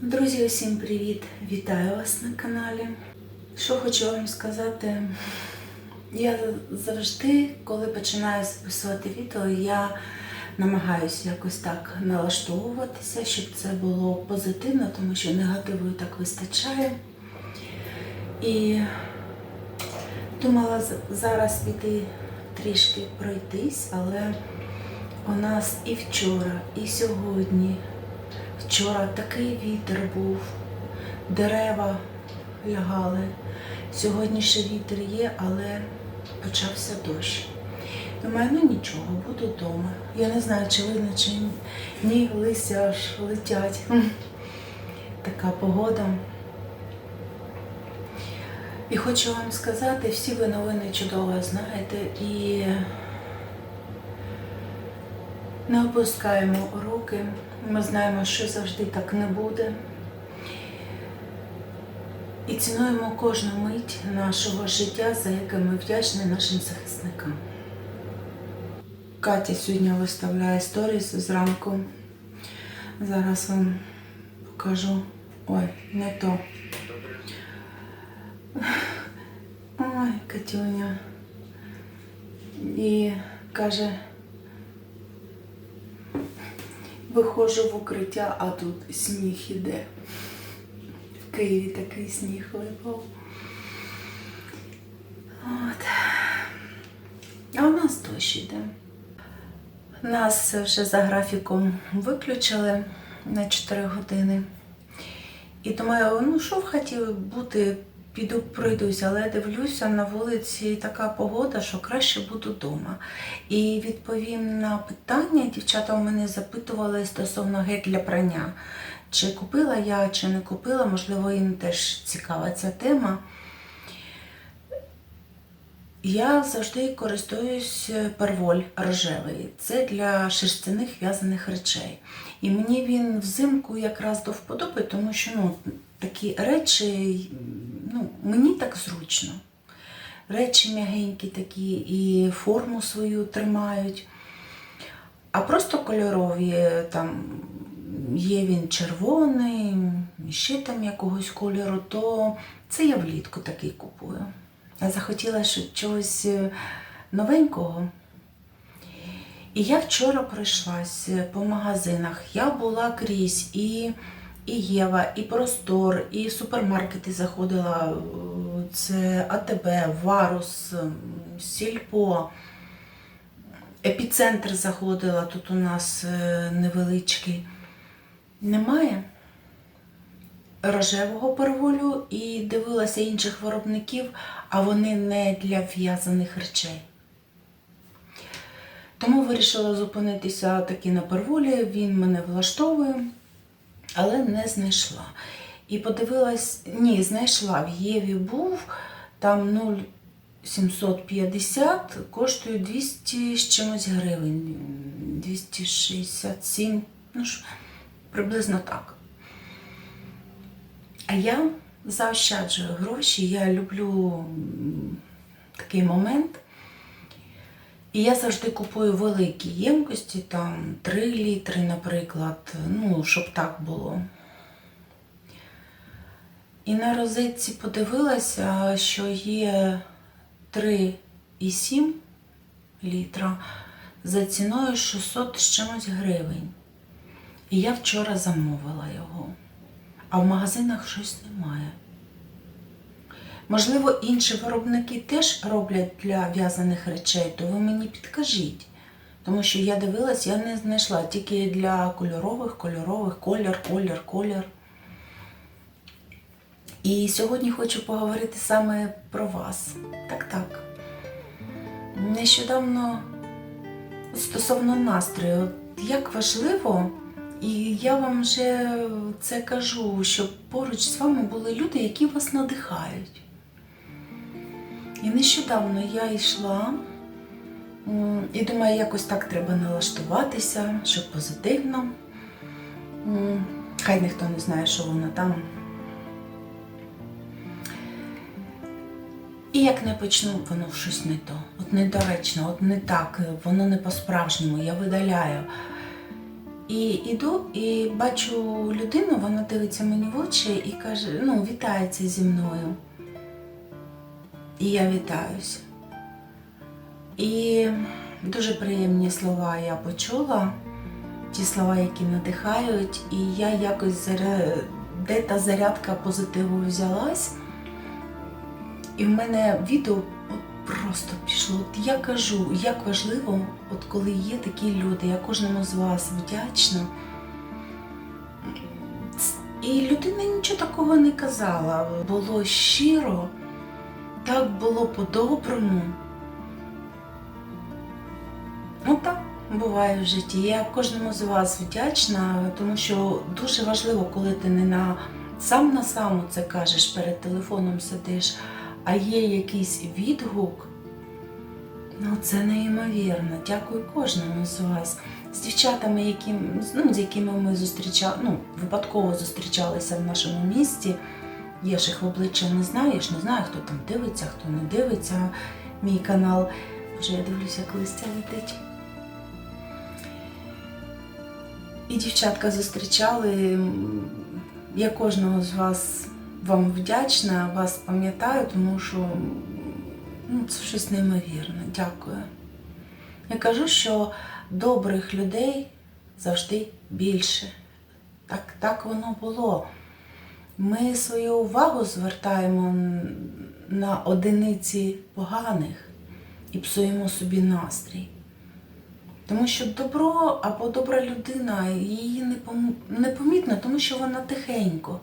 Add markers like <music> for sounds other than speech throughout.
Друзі, усім привіт! Вітаю вас на каналі. Що хочу вам сказати, я завжди, коли починаю записувати відео, я намагаюся якось так налаштовуватися, щоб це було позитивно, тому що негативу так вистачає. І думала зараз піти трішки пройтись, але у нас і вчора, і сьогодні Вчора такий вітер був, дерева лягали. Сьогодні ще вітер є, але почався дощ. Думаю, ну нічого, буду вдома. Я не знаю, чи видно, чи ні, листя аж летять. Така погода. І хочу вам сказати, всі ви новини чудово знаєте і не опускаємо руки. Ми знаємо, що завжди так не буде. І цінуємо кожну мить нашого життя, за яке ми вдячні нашим захисникам. Катя сьогодні виставляє сторіс зранку. Зараз вам покажу. Ой, не то. Ой, Катюня. І каже, Виходжу в укриття, а тут сніг іде. В Києві такий сніг випав. От. А у нас дощ іде. Нас вже за графіком виключили на 4 години. І думаю, ну що в хаті бути, піду пройдусь, але дивлюся на вулиці така погода, що краще буду вдома. І відповім на питання, дівчата у мене запитували стосовно гель для прання. Чи купила я, чи не купила, можливо, їм теж цікава ця тема. Я завжди користуюсь перволь рожевий. Це для шерстяних в'язаних речей. І мені він взимку якраз до вподоби, тому що ну, такі речі, ну, мені так зручно. Речі м'ягенькі такі і форму свою тримають. А просто кольорові, там є він червоний, ще там якогось кольору, то це я влітку такий купую. Я захотіла що- чогось е, новенького. І я вчора пройшлась е, по магазинах. Я була крізь і, і Єва, і Простор, і супермаркети заходила. е, Це АТБ, Варус, Сільпо. Епіцентр заходила, тут у нас е, невеличкий. Немає рожевого перволю і дивилася інших виробників, а вони не для в'язаних речей. Тому вирішила зупинитися таки на перволі, він мене влаштовує, але не знайшла. І подивилась, ні, знайшла. В Єві був там 0,750, коштує 200 з чимось гривень. 267, ну ж, приблизно так. А я заощаджую гроші, я люблю такий момент. І я завжди купую великі ємкості, там 3 літри, наприклад, ну, щоб так було. І на розетці подивилася, що є 3,7 літра за ціною 600 з чимось гривень. І я вчора замовила його, а в магазинах щось немає. Можливо, інші виробники теж роблять для в'язаних речей, то ви мені підкажіть. Тому що я дивилась, я не знайшла тільки для кольорових, кольорових, колір, колір, колір. І сьогодні хочу поговорити саме про вас. Так, так. Нещодавно стосовно настрою, як важливо, і я вам вже це кажу, щоб поруч з вами були люди, які вас надихають. І нещодавно я йшла і думаю, якось так треба налаштуватися, щоб позитивно. Хай ніхто не знає, що воно там. І як не почну, воно щось не то. От недоречно, от не так, воно не по-справжньому, я видаляю. І іду і бачу людину, вона дивиться мені в очі і каже, ну, вітається зі мною. І я вітаюся. І дуже приємні слова я почула, ті слова, які надихають, і я якось заря... де та зарядка позитиву взялась. І в мене відео просто пішло. От я кажу, як важливо, от коли є такі люди, я кожному з вас вдячна. І людина нічого такого не казала. Було щиро, так було по-доброму. Ну так, буває в житті. Я кожному з вас вдячна, тому що дуже важливо, коли ти не на сам на саму це кажеш, перед телефоном сидиш, а є якийсь відгук. Ну, це неймовірно. Дякую кожному з вас. З дівчатами, які, ну, з якими ми зустрічали, ну, випадково зустрічалися в нашому місті. Ж їх в обличчя не ж не знаю, хто там дивиться, хто не дивиться мій канал. Вже я дивлюся, як листя летить. І дівчатка зустрічали. Я кожного з вас вам вдячна, вас пам'ятаю, тому що ну, це щось неймовірне. Дякую. Я кажу, що добрих людей завжди більше. Так, так воно було. Ми свою увагу звертаємо на одиниці поганих і псуємо собі настрій. Тому що добро або добра людина, її не пом- непомітно, тому що вона тихенько.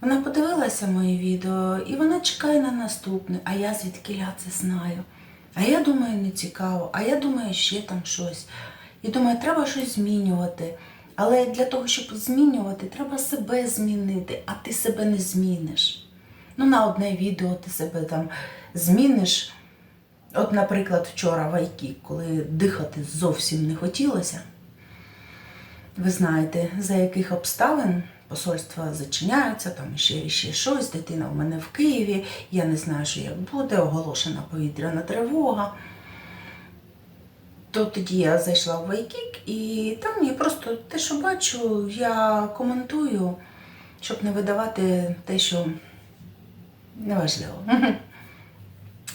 Вона подивилася моє відео і вона чекає на наступне, а я звідки це знаю. А я думаю, не цікаво, а я думаю, ще там щось. І думаю, треба щось змінювати. Але для того, щоб змінювати, треба себе змінити, а ти себе не зміниш. Ну, на одне відео ти себе там зміниш. От, наприклад, вчора в Айкі, коли дихати зовсім не хотілося. Ви знаєте, за яких обставин посольства зачиняються, там ще, ще щось, дитина в мене в Києві, я не знаю, що як буде, оголошена повітряна тривога. То тоді я зайшла в Вайкік і там я просто те, що бачу, я коментую, щоб не видавати те, що неважливо. <laughs>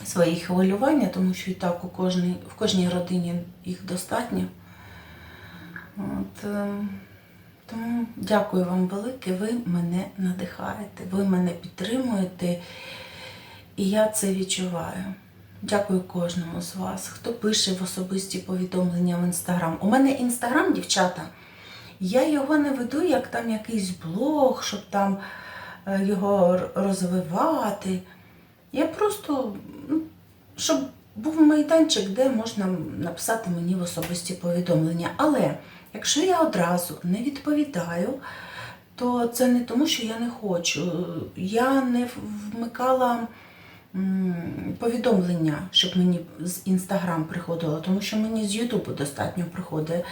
Свої хвилювання, тому що і так у кожній, в кожній родині їх достатньо. От, е, тому дякую вам велике, ви мене надихаєте, ви мене підтримуєте, і я це відчуваю. Дякую кожному з вас, хто пише в особисті повідомлення в інстаграм. У мене інстаграм, дівчата, я його не веду як там якийсь блог, щоб там е, його розвивати. Я просто, ну, щоб був майданчик, де можна написати мені в особисті повідомлення. Але якщо я одразу не відповідаю, то це не тому, що я не хочу. Я не вмикала повідомлення, щоб мені з Інстаграм приходило, тому що мені з Ютубу достатньо приходить,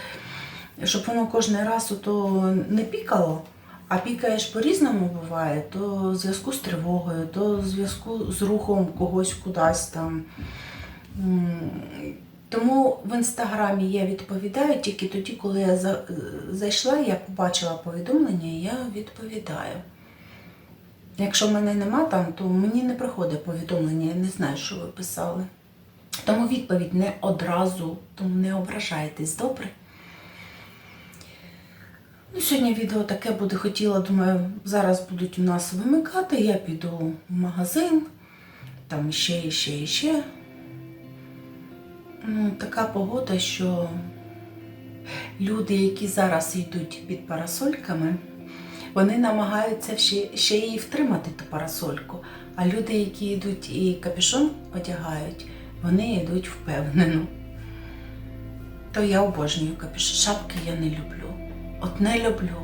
щоб воно кожен раз ото не пікало. А пікаєш по-різному буває, то в зв'язку з тривогою, то в зв'язку з рухом когось кудись там. Тому в інстаграмі я відповідаю тільки тоді, коли я зайшла, я побачила повідомлення, я відповідаю. Якщо мене нема там, то мені не приходить повідомлення, я не знаю, що ви писали. Тому відповідь не одразу, тому не ображайтесь, добре? Ну, сьогодні відео таке буде. Хотіла, думаю, зараз будуть у нас вимикати. Я піду в магазин, там ще, і ще, ще. Ну, така погода, що люди, які зараз йдуть під парасольками, вони намагаються ще, ще і втримати ту парасольку. А люди, які йдуть і капюшон одягають, вони йдуть впевнено. То я обожнюю капюшон. Шапки я не люблю. От не люблю.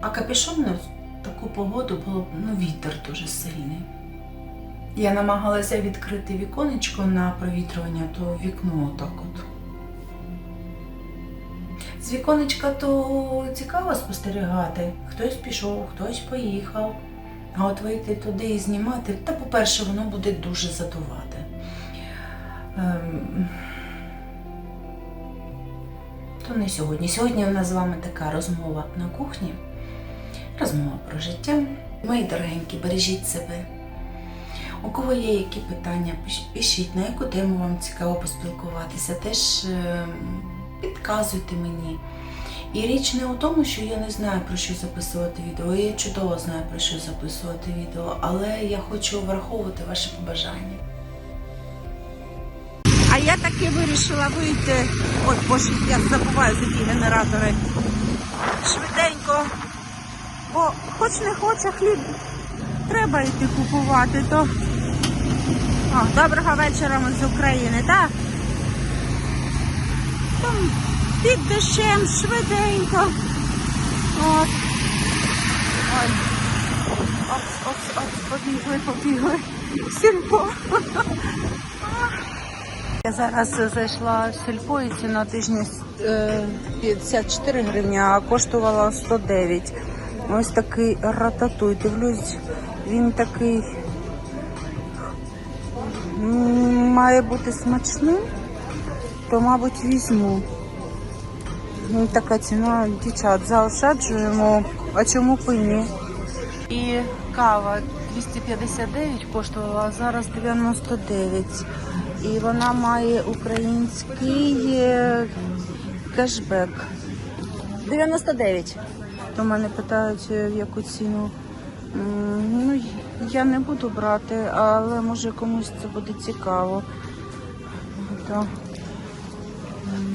А капюшон ну, в таку погоду було ну, вітер дуже сильний. Я намагалася відкрити віконечко на провітрювання, то вікно отак от. З віконечка то цікаво спостерігати. Хтось пішов, хтось поїхав. А от вийти туди і знімати, та, по-перше, воно буде дуже задувати. Ем, то не сьогодні. Сьогодні у нас з вами така розмова на кухні, розмова про життя. Мої дорогенькі, бережіть себе. У кого є які питання, пишіть, на яку тему вам цікаво поспілкуватися, теж е, підказуйте мені. І річ не у тому, що я не знаю про що записувати відео. Я чудово знаю про що записувати відео, але я хочу враховувати ваші побажання. А я таки вирішила вийти. Ой, боже, я забуваю за ті генератори. Швиденько. Бо хоч не хоч, а хліб треба йти купувати, то. О, доброго вечора ми з України, так? Там під дощем швиденько. От. Ой. Опс, опс, опс, побігли, побігли. Сільпо. Я зараз зайшла в сільпо і ціна тижня е, 54 гривні, а коштувала 109. Ось такий рататуй. Дивлюсь, він такий має бути смачним, то, мабуть, візьму. Ну, така ціна, дівчат, заощаджуємо. А чому б і ні? І кава 259 коштувала, а зараз 99. І вона має український е, кешбек. 99. То мене питають, е, в яку ціну. Ну, я не буду брати, але може комусь це буде цікаво.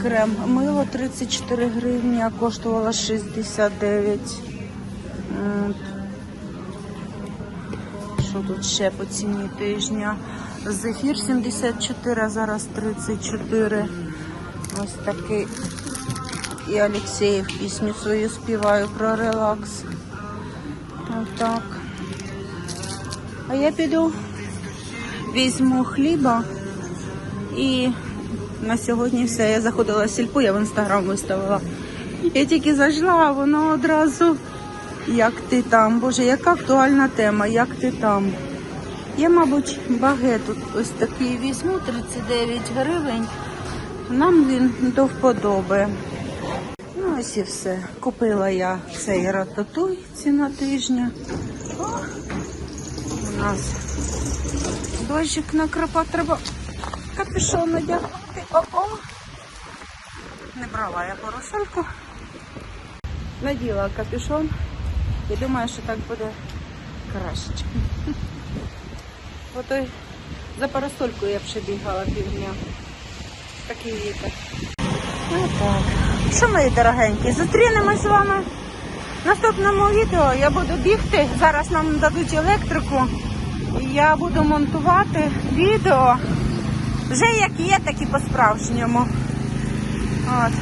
Крем мило 34 гривні, а коштувало 69. М, що тут ще по ціні тижня? Зефір 74, а зараз 34. Ось такий. І Олексєєв пісню свою співаю про релакс. Отак. А я піду, візьму хліба і на сьогодні все. Я заходила в сільпу, я в інстаграм виставила. Я тільки зайшла, воно одразу. Як ти там? Боже, яка актуальна тема, як ти там? Я, мабуть, багет тут ось такий візьму, 39 гривень. Нам він до вподоби. Ну, ось і все. Купила я цей рататуй ціна тижня. О, у нас дощик накрапав, треба капюшон надягнути. О-о! Не брала я парасольку. Наділа капюшон і думаю, що так буде краще. Ото за парасолькою я б ще бігала півдня. Такий вітер. Ну так. Що, мої дорогенькі, зустрінемось з вами в наступному відео. Я буду бігти. Зараз нам дадуть електрику. І я буду монтувати відео. Вже як є, так і по-справжньому. От.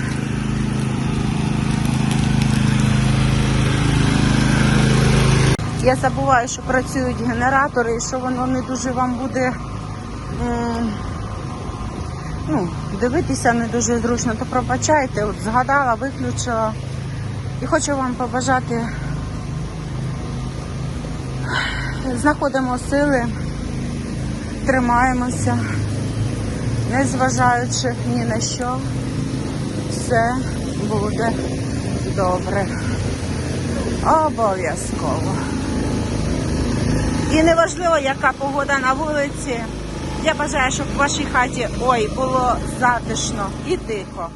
Я забуваю, що працюють генератори і що воно не дуже вам буде ну, дивитися не дуже зручно, то пробачайте, от згадала, виключила. І хочу вам побажати. Знаходимо сили, тримаємося, незважаючи ні на що, все буде добре. Обов'язково. І неважливо, яка погода на вулиці. Я бажаю, щоб в вашій хаті ой було затишно і тихо.